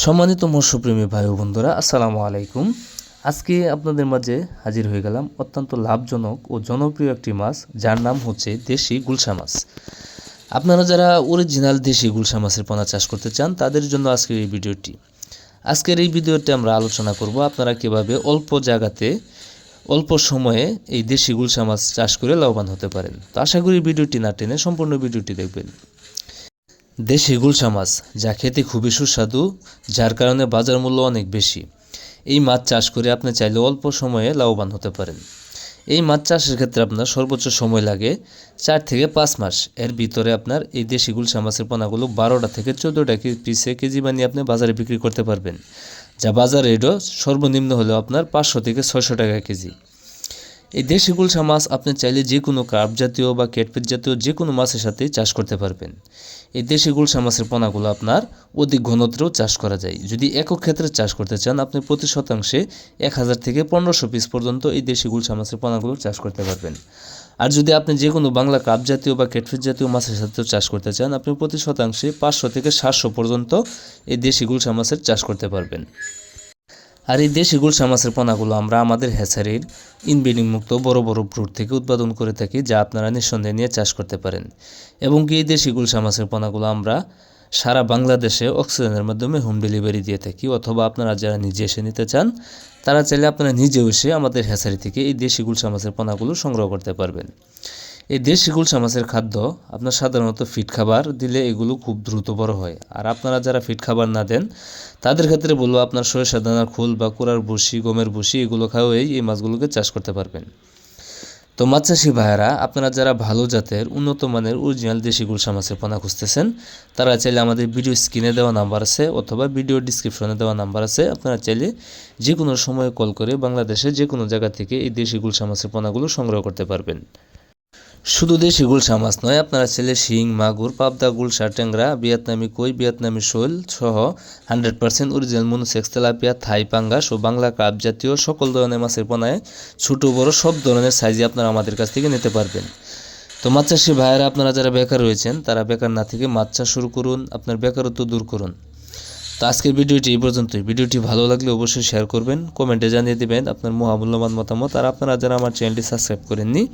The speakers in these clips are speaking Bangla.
সম্মানিত মৎস্যপ্রেমী ভাই ও বন্ধুরা, আসসালামু আলাইকুম। আজকে আপনাদের মাঝে হাজির হয়ে গেলাম অত্যন্ত লাভজনক ও জনপ্রিয় একটি মাছ, যার নাম হচ্ছে দেশি গুলশা মাছ। আপনারা যারা অরিজিনাল দেশি গুলশা মাছের পোনা চাষ করতে চান, তাদের জন্য আজকের এই ভিডিওটি। আজকের এই ভিডিওতে আমরা আলোচনা করব আপনারা কীভাবে অল্প জায়গাতে, অল্প সময়ে এই দেশি গুলশা মাছ চাষ করে লাভবান হতে পারেন। তো আশা করি ভিডিওটি না টেনে সম্পূর্ণ ভিডিওটি দেখবেন। দেশি গুলশা মাছ, যা খেতে খুবই সুস্বাদু, যার কারণে বাজার মূল্য অনেক বেশি। এই মাছ চাষ করে আপনি চাইলে অল্প সময়ে লাভবান হতে পারেন। এই মাছ চাষের ক্ষেত্রে আপনার সর্বোচ্চ সময় লাগে চার থেকে পাঁচ মাস। এর ভিতরে আপনার এই দেশি গুলশা মাছের পোনাগুলো বারোটা থেকে চোদ্দোটা পিসে কেজি বানিয়ে আপনি বাজারে বিক্রি করতে পারবেন, যা বাজার রেটও সর্বনিম্ন হলেও আপনার পাঁচশো থেকে ছয়শো টাকা কেজি। এই দেশি গুলশা মাছ আপনি চাইলে যে কোনো কার্প জাতীয় বা ক্যাটফিট জাতীয় যে কোনো মাছের সাথে চাষ করতে পারবেন। এই দেশি গুলশা মাছের পোনাগুলো আপনার অধিক ঘনত্রেও চাষ করা যায়। যদি একক ক্ষেত্রে চাষ করতে চান, আপনি প্রতি শতাংশে এক হাজার থেকে পনেরোশো পিস পর্যন্ত এই দেশি গুলশা মাছের পোনাগুলো চাষ করতে পারবেন। আর যদি আপনি যে কোনো বাংলা কাপ জাতীয় বা ক্যাটফিট জাতীয় মাছের সাথেও চাষ করতে চান, আপনি প্রতি শতাংশে পাঁচশো থেকে সাতশো পর্যন্ত এই দেশি গুলশা মাছের চাষ করতে পারবেন। আর এই দেশি গুলশা মাছের পোনাগুলো আমরা আমাদের হ্যাচারির ইনব্রিডিং মুক্ত বড় বড় ব্রুট থেকে উৎপাদন করে থাকি, যা আপনারা নিঃসন্দেহে নিয়ে চাষ করতে পারেন। এবং কি এই দেশি গুলশা মাছের পোনাগুলো আমরা সারা বাংলাদেশে অক্সিজেনের মাধ্যমে হোম ডেলিভারি দিয়ে থাকি, অথবা আপনারা যারা নিজে এসে নিতে চান, তারা চাইলে আপনারা নিজেও এসে আমাদের হ্যাচারি থেকে এই দেশি গুলশা মাছের পোনাগুলো সংগ্রহ করতে পারবেন। এই দেশি গুলশা মাছের খাদ্য আপনার সাধারণত ফিট খাবার দিলে এগুলো খুব দ্রুত বড় হয়। আর আপনারা যারা ফিট খাবার না দেন, তাদের ক্ষেত্রে বলব আপনার সরিষা, দানার খোল বা কুড়ার বসি গমের বসি এগুলো খাওয়াই এই মাছগুলোকে চাষ করতে পারবেন। তো মাছ চাষি ভাইয়েরা, আপনারা যারা ভালো জাতের, উন্নত মানের অরিজিনাল দেশি গুলশা মাছের পোনা খুঁজতেছেন, তারা চাইলে আমাদের ভিডিও স্ক্রিনে দেওয়া নাম্বার আছে অথবা ভিডিও ডিসক্রিপশনে দেওয়া নাম্বার আছে। আপনারা চাইলে যে কোনো সময়ে কল করে বাংলাদেশে যে কোনো জায়গা থেকে এই দেশি গুলশা মাছের পোনাগুলো সংগ্রহ করতে পারবেন। শুধু দেশি গুলশা মাছ নয়, আপনারা ছেলে শিং, মাগুর, পাবদা, গুলশা, ট্যাংরা, ভিয়েতনামি কই, ভিয়েতনামি শোল সহ hundred percent original monosex tilapia, Thai পাঙ্গাস ও বাংলা কাপ জাতীয় সকল ধরনের মাছের পোনায় ছোটো, বড় সব ধরনের সাইজে আপনারা আমাদের কাছ থেকে নিতে পারবেন। তো মাছ চাষি ভাইয়েরা, আপনারা যারা বেকার রয়েছেন, তারা বেকার না থেকে মাছ চাষ শুরু করুন, আপনার বেকারত্ব দূর করুন। তো আজকের ভিডিওটি এই পর্যন্তই। ভিডিওটি ভালো লাগলে অবশ্যই শেয়ার করবেন, কমেন্টে জানিয়ে দেবেন আপনার মহামূল্যবান মতামত, আর আপনারা যারা আমার চ্যানেলটি সাবস্ক্রাইব করেননি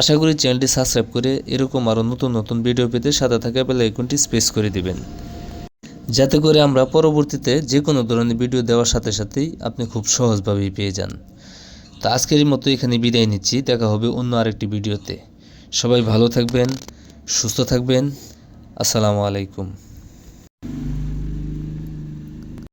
আশা করি চ্যানেলটি সাবস্ক্রাইব করে এরকম আরও নতুন নতুন ভিডিও পেতে সাথে থাকা বেল আইকনটি স্পেস করে দিবেন। যাতে করে আমরা পরবর্তীতে যে কোনো ধরনের ভিডিও দেওয়ার সাথে সাথেই আপনি খুব সহজভাবেই পেয়ে যান। তো আজকের মতো এখানে বিদায় নিচ্ছি। দেখা হবে অন্য আরেকটি ভিডিওতে। সবাই ভালো থাকবেন, সুস্থ থাকবেন। আসসালামু আলাইকুম।